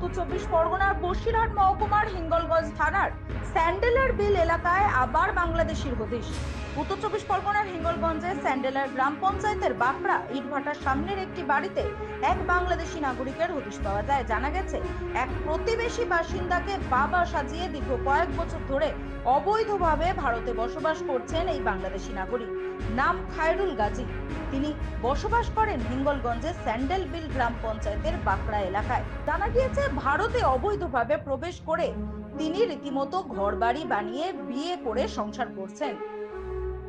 উত্তর চব্বিশ পরগনার বসিরহাট মহকুমার হিঙ্গলগঞ্জ থানার স্যান্ডেলার বিল এলাকায় আবার বাংলাদেশির হদিশ। উত্তর চব্বিশ পরগনার হিঙ্গলগঞ্জে স্যান্ডেলার গ্রাম পঞ্চায়েতের বাঁকড়া ইটভাটার সামনের একটি বাড়িতে এক বাংলাদেশি নাগরিকের হদিশ পাওয়া যায়। জানা গেছে, এক প্রতিবেশী বাসিন্দাকে বাবা সাজিয়ে দীর্ঘ কয়েক বছর ধরে অবৈধভাবে ভারতে বসবাস করছেন এই বাংলাদেশি নাগরিক। নাম খায়রুল গাজী। তিনি বসবাস করেন হিঙ্গলগঞ্জের স্যান্ডেলবিল গ্রাম পঞ্চায়েতের বাঁকড়া এলাকায়। জানা গিয়েছে, ভারতে অবৈধভাবে প্রবেশ করে তিনি রীতিমতো ঘরবাড়ি বানিয়ে বিয়ে করে সংসার করছেন।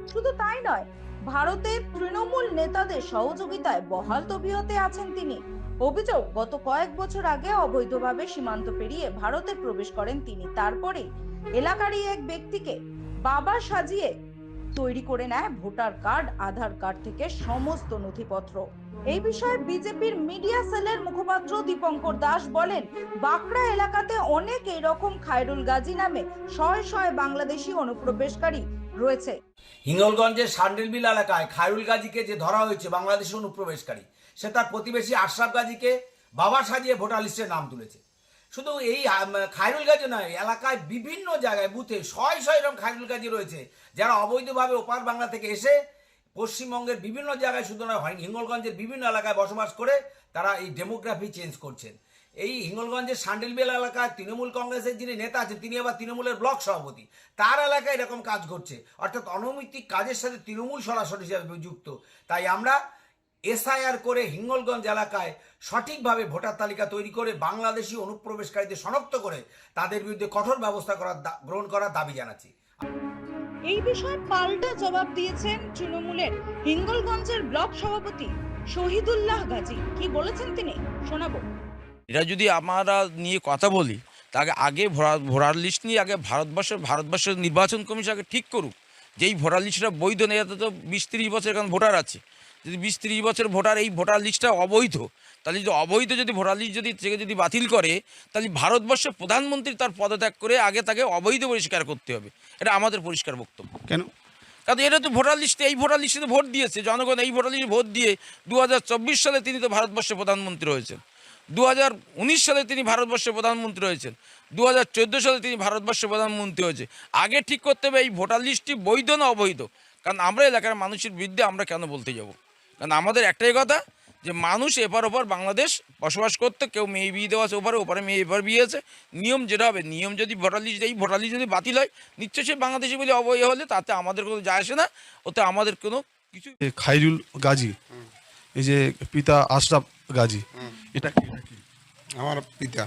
শুধু তাই নয় ভারতের তৃণমূল নেতাদের সহযোগিতায় বহাল তবিয়তে আছেন তিনি। অভিযোগ, গত কয়েক বছর আগে অবৈধভাবে সীমান্ত পেরিয়ে ভারতে প্রবেশ করেন তিনি। তারপরে এলাকারই এক ব্যক্তিকে বাবা সাজিয়ে তৈরি করে নেয় ভোটার কার্ড, আধার কার্ড থেকে সমস্ত নথিপত্র। এই বিষয়ে বিজেপির মিডিয়া সেলের মুখপাত্র দীপঙ্কর দাস বলেন, বাঁকড়া এলাকাতে অনেক এরকম খায়রুল গাজী নামে শয়ে শয়ে বাংলাদেশি অনুপ্রবেশকারী রয়েছে। হিঙ্গলগঞ্জের সান্ডেলবিল এলাকায় খায়রুল গাজীকে যে ধরা হয়েছে বাংলাদেশি অনুপ্রবেশকারী, সে তার প্রতিবেশী আশরাফ গাজীকে বাবা সাজিয়ে ভোটার লিস্টে নাম তুলেছে। শুধু এই আম, খায়রুল গাজী নয় এলাকায় বিভিন্ন জায়গায় বুথে শয় শয় এরকম খায়রুল গাজী রয়েছে যারা অবৈধভাবে ওপার বাংলা থেকে এসে পশ্চিমবঙ্গের বিভিন্ন জায়গায় শুধু নয় হিঙ্গলগঞ্জের বিভিন্ন এলাকায় বসবাস করে তারা এই ডেমোগ্রাফি চেঞ্জ করছেন। এই হিঙ্গলগঞ্জের সান্ডেলবেল এলাকায় তৃণমূল কংগ্রেসের যিনি নেতা আছেন তিনি আবার তৃণমূলের ব্লক সভাপতি তার এলাকায় এরকম কাজ করছে অর্থাৎ অনৈমিত্তিক কাজের সাথে তৃণমূল সরাসরি হিসাবে যুক্ত। তাই আমরা এসআইআর করে হিঙ্গলগঞ্জ এলাকায় সঠিকভাবে ভোটার তালিকা তৈরি করে বাংলাদেশি অনুপ্রবেশকারীদের শনাক্ত করে তাদের বিরুদ্ধে কঠোর ব্যবস্থা করার গ্রহণ করার দাবি জানাচ্ছি। এই বিষয়ে পাল্টা জবাব দিয়েছেন তৃণমূলের হিঙ্গলগঞ্জের ব্লক সভাপতি শহীদুল্লাহ গাজী। কি বলেছেন তিনি? শোনাবো। এটা যদি আমরা নিয়ে কথা বলি তাকে আগে ভোটার লিস্ট নিয়ে আগে ভারতবর্ষের ভারতবর্ষের নির্বাচন কমিশন আগে ঠিক করুক। যেই ভোটার লিস্টটা বৈধ নেই এত তো বিশ তিরিশ বছর এখন ভোটার আছে। যদি বিশ তিরিশ বছর ভোটার এই ভোটার লিস্টটা অবৈধ তাহলে যদি অবৈধ যদি ভোটার লিস্ট যদি থেকে যদি বাতিল করে তাহলে ভারতবর্ষের প্রধানমন্ত্রী তার পদত্যাগ করে আগে তাকে অবৈধ পরিষ্কার করতে হবে। এটা আমাদের পরিষ্কার বক্তব্য। কেন? কারণ এটা তো ভোটার লিস্টে এই ভোটার লিস্টে তো ভোট দিয়েছে জনগণ এই ভোটার লিস্টে ভোট দিয়ে দু হাজার চব্বিশ সালে তিনি তো ভারতবর্ষের প্রধানমন্ত্রী হয়েছেন। দু সালে তিনি ভারতবর্ষের প্রধানমন্ত্রী হয়েছেন। দু সালে তিনি ভারতবর্ষের প্রধানমন্ত্রী হয়েছে। আগে ঠিক করতে হবে এই ভোটার লিস্টটি বৈধ না অবৈধ? কারণ আমরা এলাকার মানুষের বিরুদ্ধে আমরা কেন বলতে যাব? কারণ আমাদের একটাই কথা যে মানুষ এপার ওপার বাংলাদেশ বসবাস করতে কেউ মেয়ে বিয়ে দেওয়া আছে ওপারে ওপারে মেয়ে এপার বিয়ে আছে নিয়ম যেটা হবে নিয়ম যদি ভোটার লিস্ট এই ভোটার লিস্ট যদি বাতিল হয় নিশ্চয়ই সে বাংলাদেশি বলে অবয় হলে তাতে আমাদের কোনো যায় আসে না ওতে আমাদের কোনো কিছু খাইরুল গাজী এই যে পিতা আশরাফ গাজী এটা কি এটা আমার পিতা।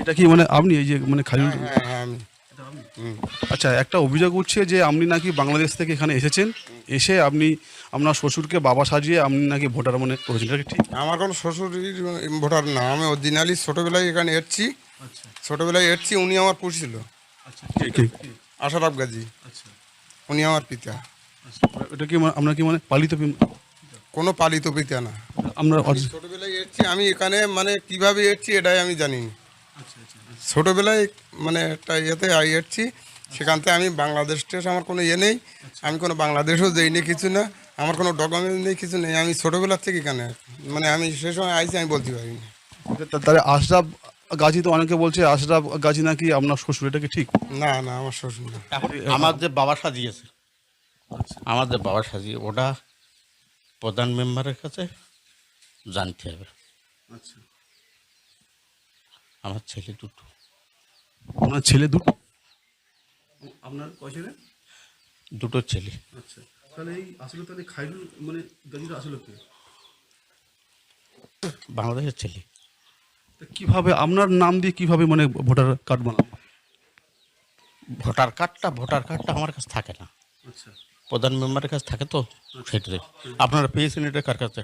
এটা কি মানে আপনি এই যে মানে খাইরুল হ্যাঁ হ্যাঁ আচ্ছা একটা অভিযোগ উঠছে যে আপনি নাকি বাংলাদেশ থেকে এখানে এসেছেন এসে আপনি আপনার শ্বশুরকে বাবা সাজিয়ে আপনি নাকি ভোটার মনে করেছেন? এটা কি ঠিক? আমার কোনো শ্বশুরির ভোটার না আমি অরিজিনালি ছোটোবেলায় এখানে এসছি। ছোটোবেলায় এসছি উনি আমার পুষছিল আচ্ছা আশারাফ গাজী। আচ্ছা। উনি আমার পিতা। এটা কি মানে আপনার কি মানে পালিত কোনো পালিত পিতা না। আপনার আমি অরিজি- ছোটোবেলায় এসছি আমি এখানে মানে কীভাবে এসছি এটাই আমি জানি। আচ্ছা, আচ্ছা, আচ্ছা। ছোটোবেলায় মানে একটা ইয়েতে আই এসছি সেখান থেকে আমি বাংলাদেশ টেস আমার কোনো ইয়ে নেই আমি কোনো বাংলাদেশও যাইনি কিছু না আমার কোনো ডকুমেন্ট নেই কিছু নেই আমি ছোটোবেলার থেকে এখানে মানে আমি সে সময় আইছি আমি বলতে পারিনি। তাহলে আশরাফ গাজী তো অনেকে বলছে আশরাফ গাজী নাকি আপনার শ্বশুর এটা কি ঠিক? না না আমার শ্বশুর না। আমার যে বাবা সাজিয়েছে আমার যে বাবা সাজিয়ে ওটা প্রধান মেম্বারের কাছে জানতে হবে। আচ্ছা। আমার ছেলে দুটো। আমার ছেলে দুটো? আপনার কয় ছেলে? দুটো ছেলে। আচ্ছা তাহলে এই আসলে তাহলে খাইরুল মানে গাজীটা আসলে কে? বাংলাদেশের ছেলে। তা কীভাবে আপনার নাম দিয়ে কীভাবে মানে ভোটার কার্ড বানাবো? ভোটার কার্ডটা ভোটার কার্ডটা আমার কাছে থাকে না। আচ্ছা। প্রধান মেম্বারের কাছে থাকে তো সেটাই। আপনারা পেয়েছেন এটা কার কাছে?